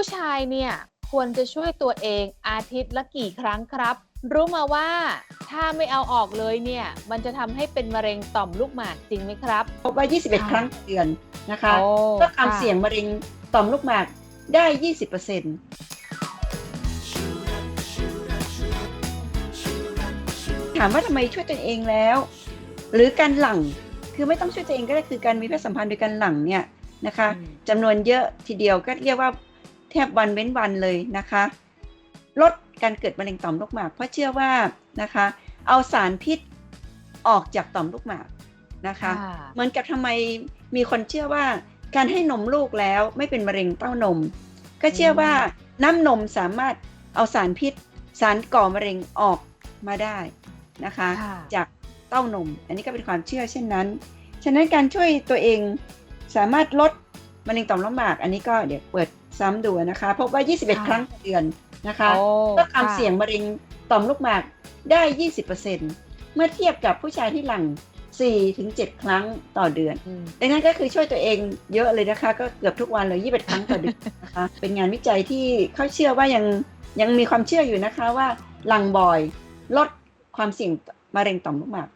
ผู้ชายเนี่ยควรจะช่วยตัวเองอาทิตย์ละกี่ครั้งครับ รู้มาว่าถ้าไม่เอาออกเลยเนี่ย มันจะทำให้เป็นมะเร็งต่อมลูกหมากจริงไหมครับพบว่า 21ค่ะครั้งต่อเดือนนะคะโอ้ก็ความค่ะเสี่ยงมะเร็งต่อมลูกหมากได้ 20%ถามว่าทำไมช่วยตัวเองแล้ว หรือการหลั่งคือไม่ต้องช่วยตัวเองก็ได้คือการมีเพศสัมพันธ์โดยการหลั่งเนี่ยนะคะอืมจำนวนเยอะทีเดียวก็เรียกว่าแทบวันเว้นวันเลยนะคะ ลดการเกิดมะเร็งต่อมลูกหมาก เพราะเชื่อว่านะคะ เอาสารพิษออกจากต่อมลูกหมากนะคะค่ะเหมือนกับทำไมมีคนเชื่อว่าการให้นมลูกแล้วไม่เป็นมะเร็งเต้านม ก็เชื่อว่าน้ำนมสามารถเอาสารพิษ สารก่อมะเร็งออกมาได้นะคะค่ะจากเต้านม อันนี้ก็เป็นความเชื่อเช่นนั้น ฉะนั้นการช่วยตัวเองสามารถลดมะเร็งต่อมลูกหมาก อันนี้ก็เดี๋ยวเปิด ซ้ำดูนะคะ พบว่า 21ค่ะครั้งต่อเดือนนะคะโอ้ก็ความค่ะเสี่ยงมะเร็งต่อมลูกหมากได้ 20%เมื่อเทียบกับผู้ชายที่หลัง4-7ครั้งต่อเดือนอืมดังนั้นก็คือช่วยตัวเองเยอะเลยนะคะ ก็เกือบทุกวันเลย21ครั้งต่อเดือนนะคะ เป็นงานวิจัยที่เขาเชื่อว่ายังยังมีความเชื่ออยู่นะคะว่าหลังบ่อยลดความเสี่ยงมะเร็งต่อมลูกหมาก